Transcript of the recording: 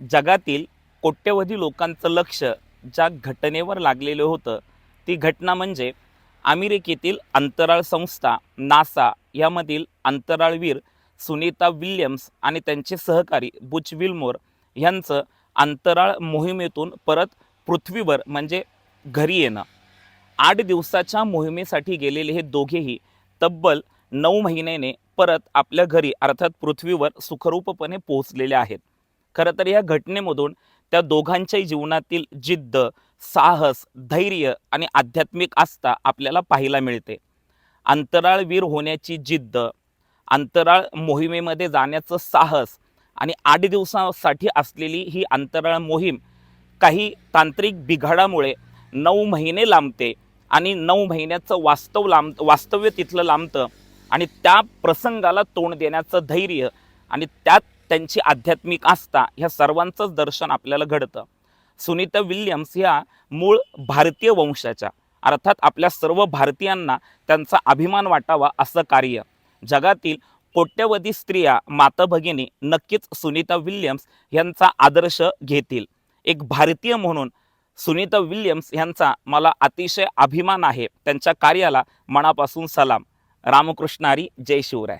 जगातील कोट्यवधी लोकांचं लक्ष ज्या घटनेवर लागलेलं होतं ती घटना म्हणजे अमेरिकेतील अंतराळ संस्था नासा यामधील अंतराळवीर सुनीता विल्यम्स आणि त्यांचे सहकारी बुच विल्मोर यांचं अंतराळ मोहिमेतून परत पृथ्वीवर म्हणजे घरी येणं. आठ दिवसाच्या मोहिमेसाठी गेलेले हे दोघेही तब्बल नऊ महिन्याने परत आपल्या घरी अर्थात पृथ्वीवर सुखरूपपणे पोहोचलेले आहेत. खरं तर या घटनेमधून त्या दोघांच्याही जीवनातील जिद्द साहस धैर्य आणि आध्यात्मिक आस्था आपल्याला पाहायला मिळते. अंतराळवीर होण्याची जिद्द अंतराळ मोहिमेमध्ये जाण्याचं साहस आणि आठ दिवसासाठी असलेली ही अंतराळ मोहीम काही तांत्रिक बिघाडामुळे नऊ महिने लांबते आणि नऊ महिन्याचं वास्तव लांब वास्तव्य तिथलं लांबतं आणि त्या प्रसंगाला तोंड देण्याचं धैर्य आणि त्यात त्यांची आध्यात्मिक आस्था ह्या सर्वांचंच दर्शन आपल्याला घडतं. सुनीता विल्यम्स ह्या मूळ भारतीय वंशाच्या. अर्थात आपल्या सर्व भारतीयांना त्यांचा अभिमान वाटावा असं कार्य. जगातील कोट्यवधी स्त्रिया माता भगिनी नक्कीच सुनीता विल्यम्स यांचा आदर्श घेतील. एक भारतीय म्हणून सुनीता विल्यम्स यांचा मला अतिशय अभिमान आहे. त्यांच्या कार्याला मनापासून सलाम. रामकृष्णारी जय शिवराय.